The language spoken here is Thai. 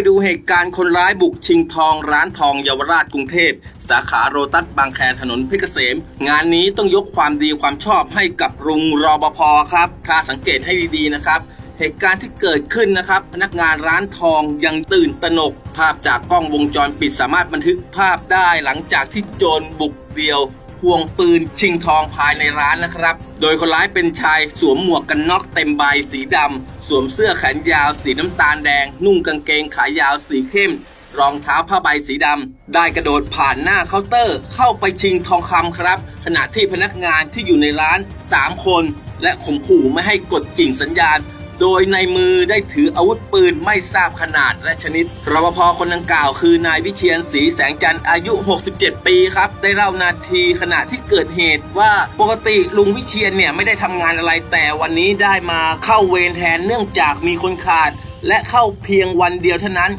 ไปดูเหตุการณ์คนร้ายบุกชิงทองร้านทองเยาวราชกรุงเทพ สาขาโรตัสบางแคถนนเพชรเกษม งานนี้ต้องยกความดีความชอบให้กับรุงรอปภครับ ถ้าสังเกตให้ดีๆนะครับ เหตุการณ์ที่เกิดขึ้นนะครับ พนักงานร้านทองยังตื่นตระหนก ภาพจากกล้องวงจรปิดสามารถบันทึกภาพได้หลังจากที่โจรบุกเดียว ควงปืนชิงทองภายในร้านนะครับ โดยคนร้ายเป็นชายสวมหมวกกันน็อกเต็มใบสีดำ สวมเสื้อแขนยาวสีน้ำตาลแดง นุ่งกางเกงขายาวสีเข้ม รองเท้าผ้าใบสีดำ ได้กระโดดผ่านหน้าเคาน์เตอร์ เข้าไปชิงทองคำครับ ขณะที่พนักงานที่อยู่ในร้าน 3 คน และข่มขู่ไม่ให้กดกิ่งสัญญาณ โดยในมือได้ถืออาวุธปืนไม่ทราบขนาดและชนิดรปภคนดังกล่าวคือนายวิเชียนศรีแสงจันทร์อายุ 67 ปีครับ ได้เล่านาทีขณะที่เกิดเหตุว่าปกติลุงวิเชียนเนี่ยไม่ได้ทำงานอะไรแต่วันนี้ได้มาเข้าเวรแทนเนื่องจากมีคนขาด และเข้าเพียงวันเดียวเท่านั้น